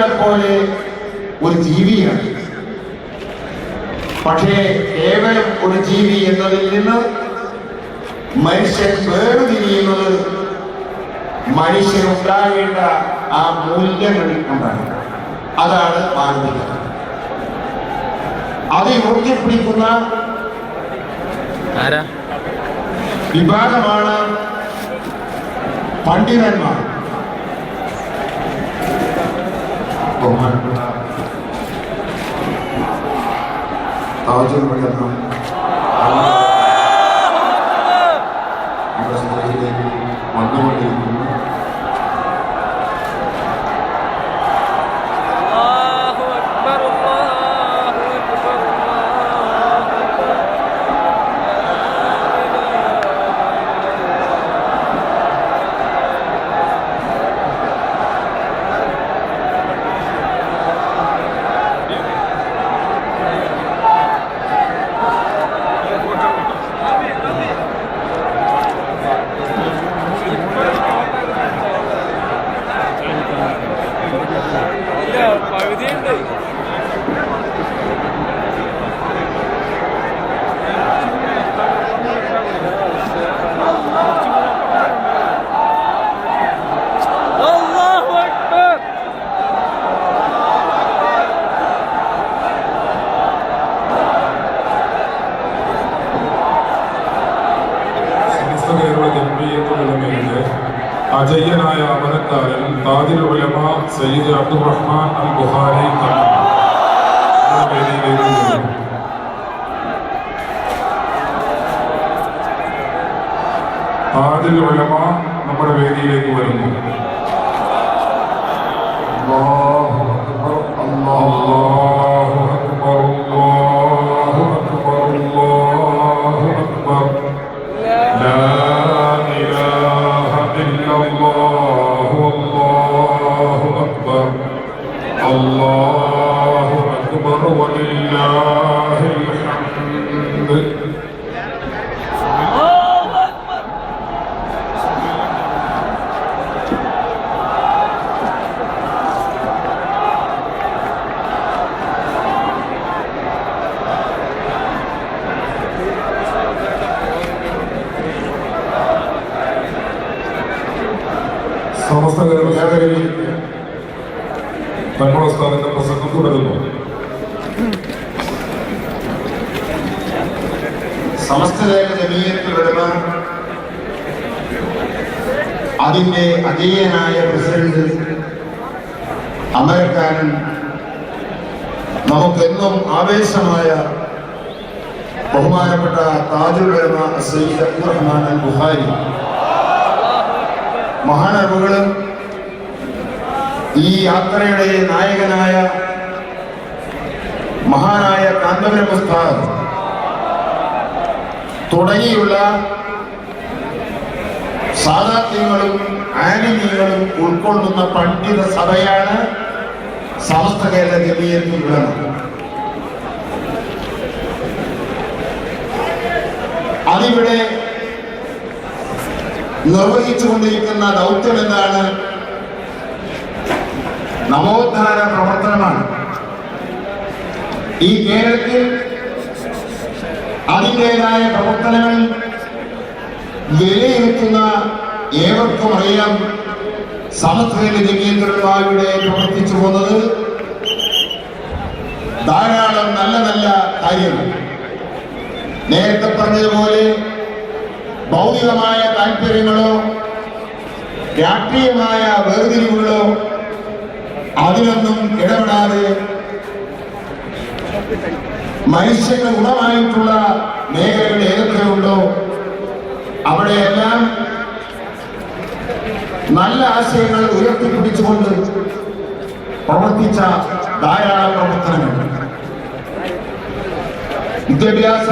പോലെ ഒരു ജീവിയാണ്. പക്ഷേ കേവലം ഒരു ജീവി എന്നതിൽ നിന്ന് മനുഷ്യൻ വേർതിരിയുന്നത് മനുഷ്യനുണ്ടാകേണ്ട ആ മൂല്യങ്ങൾ കൊണ്ടാണ്. അതാണ് മാനവികത അത് ഉയർത്തിപ്പിടിക്കുന്ന ആരാ? വിഭാഗമാണ് പണ്ഡിതന്മാർ. ബഹുമാനപ്പെട്ട താജുൽ ഉലമ നമ്മുടെ സ്റ്റേജിലേക്ക് വന്നുകൊണ്ടിരിക്കുന്നു അജയ്യനായ അമരക്കാരൻ താജുൽ ഉലമ സയ്യിദ് അബ്ദുറഹ്മാൻ അൽ ബുഹാരി. താജുൽ ഉലമ നമ്മുടെ വേദിയിലേക്ക് വരുന്നു ولله الحمد സമസ്ത കേരളത്തിൽ നമ്മുടെ സ്ഥാനത്തെ പ്രസംഗം തുടരുന്നു സമസ്തലേഖ ജമീയത്തിലുള്ള അതിന്റെ അജീയനായ പ്രസിഡന്റ് അമരക്കാരൻ നമുക്കെന്നും ആവേശമായ ബഹുമാനപ്പെട്ട താജുൽ ഉലമ സയ്യിദ് അബ്ദുറഹ്മാൻ അൽ ബുഹാരി മഹാനവുകളും ഈ യാത്രയുടെ നായകനായ മഹാനായ കാന്തപുരം ഉസ്താദ് തുടങ്ങിയുള്ള സാധാത്യങ്ങളും ആനിമീകളും ഉൾക്കൊള്ളുന്ന പണ്ഡിത സഭയാണ് സമസ്ത കേരള ജമീയത്തിലുള്ളത് അതിവിടെ നിർവഹിച്ചുകൊണ്ടിരിക്കുന്ന ദൗത്യം എന്താണ്? നവോത്ഥാന പ്രവർത്തനമാണ്. ഈ കേരളത്തിൽ അതിന്റെതായ പ്രവർത്തനങ്ങൾ വിലയിരുത്തുന്ന ഏവർക്കും അറിയാം. സമസ്തയുടെ ജമീന്ദ്രന്മാരുടെ പ്രവർത്തിച്ചു പോകുന്നത് ധാരാളം നല്ല നല്ല കാര്യങ്ങൾ. നേരത്തെ പറഞ്ഞതുപോലെ ഭൗതികമായ താല്പര്യങ്ങളോ രാഷ്ട്രീയമായ വേർതിരിവുകളോ അതിനൊന്നും ഇടപെടാതെ മനുഷ്യന് ഗുണമായിട്ടുള്ള മേഖലകൾ ഏതൊക്കെയുണ്ടോ അവിടെയെല്ലാം നല്ല ആശയങ്ങൾ ഉയർത്തിപ്പിടിച്ചുകൊണ്ട് പ്രവർത്തിച്ച ധാരാളം പ്രവർത്തനങ്ങൾ. വിദ്യാഭ്യാസ